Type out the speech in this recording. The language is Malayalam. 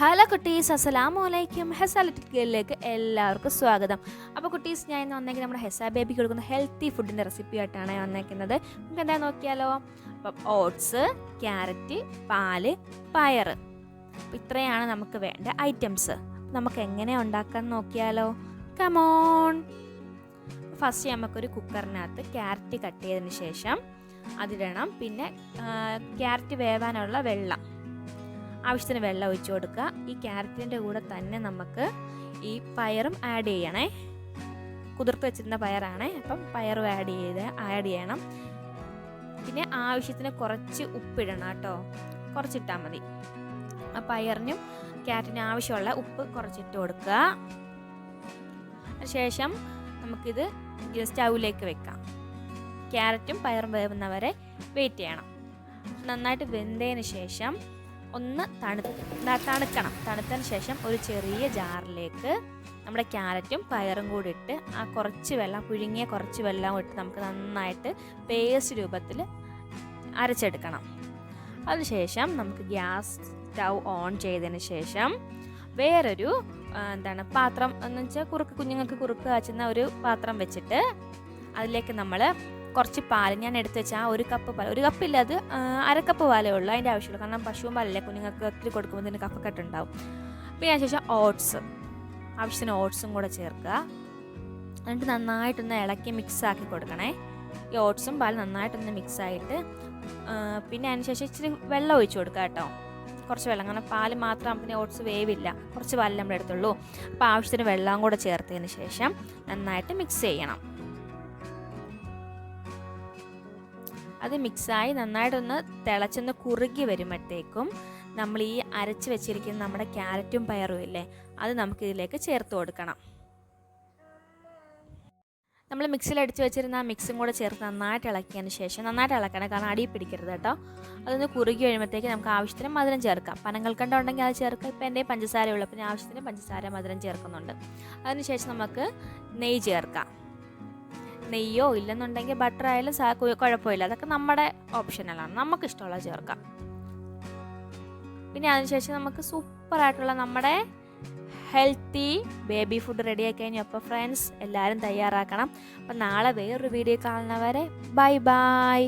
ഹലോ കുട്ടീസ് അസ്സലാമു അലൈക്കും ഹെസാലിറ്റിക്കലിലേക്ക് എല്ലാവർക്കും സ്വാഗതം. അപ്പോൾ കുട്ടീസ് ഞാൻ ഇന്ന് വന്നേക്കുന്നത് നമ്മുടെ ഹെസ ബേബിക്ക് കൊടുക്കുന്ന ഹെൽത്തി ഫുഡിന്റെ റെസിപ്പി ആയിട്ടാണ് വന്നേക്കുന്നത്. നമുക്ക് എന്താ നോക്കിയാലോ? അപ്പം ഓട്സ് ക്യാരറ്റ് പാൽ പയർ. അപ്പം ഇത്രയാണ് നമുക്ക് വേണ്ട ഐറ്റംസ്. നമുക്ക് എങ്ങനെ ഉണ്ടാക്കാൻ നോക്കിയാലോ? കമോൺ ഫസ്റ്റ് നമുക്കൊരു കുക്കറിനകത്ത് ക്യാരറ്റ് കട്ട് ചെയ്തതിന് ശേഷം അതിടണം പിന്നെ ക്യാരറ്റ് വേവാനുള്ള വെള്ളം. ആവശ്യത്തിന് വെള്ളം ഒഴിച്ചു കൊടുക്കുക. ഈ ക്യാരറ്റിന്റെ കൂടെ തന്നെ നമുക്ക് ഈ പയറും ആഡ് ചെയ്യണേ. കുതിർത്ത് വെച്ചിരുന്ന പയറാണ്. അപ്പം പയറും ആഡ് ചെയ്ത് ആഡ് ചെയ്യണം. പിന്നെ ആവശ്യത്തിന് കുറച്ച് ഉപ്പിടണം കേട്ടോ. കുറച്ചിട്ടാൽ മതി. ആ പയറിനും ക്യാരറ്റിനും ആവശ്യമുള്ള ഉപ്പ് കുറച്ചിട്ട് കൊടുക്കുക. ശേഷം നമുക്കിത് സ്റ്റൗവിലേക്ക് വെക്കാം. ക്യാരറ്റും പയറും വേവുന്നവരെ വെയിറ്റ് ചെയ്യണം. നന്നായിട്ട് വെന്തതിന് ശേഷം ഒന്ന് തണു തണുക്കണം. തണുത്തതിന് ശേഷം ഒരു ചെറിയ ജാറിലേക്ക് നമ്മുടെ ക്യാരറ്റും പയറും കൂടി ഇട്ട് ആ കുറച്ച് വെള്ളം പുഴുങ്ങിയ കുറച്ച് വെള്ളം ഇട്ട് നമുക്ക് നന്നായിട്ട് പേസ്റ്റ് രൂപത്തിൽ അരച്ചെടുക്കണം. അതിനുശേഷം നമുക്ക് ഗ്യാസ് സ്റ്റൗ ഓൺ ചെയ്തതിന് ശേഷം വേറൊരു എന്താണ് പാത്രം എന്ന് വെച്ചാൽ കുറുക്ക് കുഞ്ഞുങ്ങൾക്ക് കുറുക്ക് കാച്ചുന്ന ഒരു പാത്രം വെച്ചിട്ട് അതിലേക്ക് നമ്മൾ കുറച്ച് പാൽ ഞാൻ എടുത്ത് വെച്ചാൽ ആ ഒരു കപ്പ് പാൽ ഒരു കപ്പില്ല അത് അരക്കപ്പ് കപ്പ് പാലേ ഉള്ളൂ. അതിന്റെ ആവശ്യമുള്ളൂ. കാരണം പശുവും പാലല്ലേ കുഞ്ഞുങ്ങൾക്ക് ഒത്തിരി കൊടുക്കുമ്പോൾ ഇതിന് കഫക്കെട്ട് ഉണ്ടാവും. പിന്നെ അതിന് ശേഷം ഓട്സ്. ആവശ്യത്തിന് ഓട്സും കൂടെ ചേർക്കുക. എന്നിട്ട് നന്നായിട്ടൊന്ന് ഇളക്കി മിക്സ് ആക്കി കൊടുക്കണേ. ഈ ഓട്സും പാൽ നന്നായിട്ടൊന്ന് മിക്സ് ആയിട്ട് പിന്നെ അതിന് ശേഷം ഇച്ചിരി വെള്ളം ഒഴിച്ചു കൊടുക്കുക കേട്ടോ. കുറച്ച് വെള്ളം. കാരണം പാൽ മാത്രം പിന്നെ ഓട്സ് വേവില്ല. കുറച്ച് പാൽ നമ്മൾ എടുത്തുള്ളൂ അപ്പോൾ ആവശ്യത്തിന് വെള്ളം കൂടെ ചേർത്തതിന് ശേഷം നന്നായിട്ട് മിക്സ് ചെയ്യണം. അത് മിക്സായി നന്നായിട്ടൊന്ന് തിളച്ചൊന്ന് കുറുകി വരുമ്പോഴത്തേക്കും നമ്മൾ ഈ അരച്ച് വെച്ചിരിക്കുന്ന നമ്മുടെ ക്യാരറ്റും പയറും ഇല്ലേ അത് നമുക്ക് ഇതിലേക്ക് ചേർത്ത് കൊടുക്കണം. നമ്മൾ മിക്സിയിൽ അടിച്ച് വെച്ചിരുന്ന ആ മിക്സും കൂടെ ചേർത്ത് നന്നായിട്ട് ഇളക്കിയതിന് ശേഷം നന്നായിട്ട് ഇളക്കണം കാരണം അടി പിടിക്കരുത് കേട്ടോ. അതൊന്ന് കുറുകി കഴിയുമ്പോഴത്തേക്ക് നമുക്ക് ആവശ്യത്തിന് മധുരം ചേർക്കാം. പനങ്ങൾ കണ്ടുണ്ടെങ്കിൽ അത് ചേർക്കാം. ഇപ്പം എന്റെ പഞ്ചസാര ഉള്ളപ്പോൾ ആവശ്യത്തിന് പഞ്ചസാര മധുരം ചേർക്കുന്നുണ്ട്. അതിനുശേഷം നമുക്ക് നെയ്യ് ചേർക്കാം. നെയ്യോ ഇല്ലെന്നുണ്ടെങ്കിൽ ബട്ടർ ആയാലും കുഴപ്പമില്ല. അതൊക്കെ നമ്മുടെ ഓപ്ഷനലാണ് നമുക്ക് ഇഷ്ടമുള്ള ചേർക്കാം. പിന്നെ അതിനുശേഷം നമുക്ക് സൂപ്പറായിട്ടുള്ള നമ്മുടെ ഹെൽത്തി ബേബി ഫുഡ് റെഡിയാക്കി കഴിഞ്ഞു. അപ്പോൾ ഫ്രണ്ട്സ് എല്ലാവരും തയ്യാറാക്കണം. അപ്പം നാളെ വേറൊരു വീഡിയോ കാണുന്നവരെ ബൈ ബൈ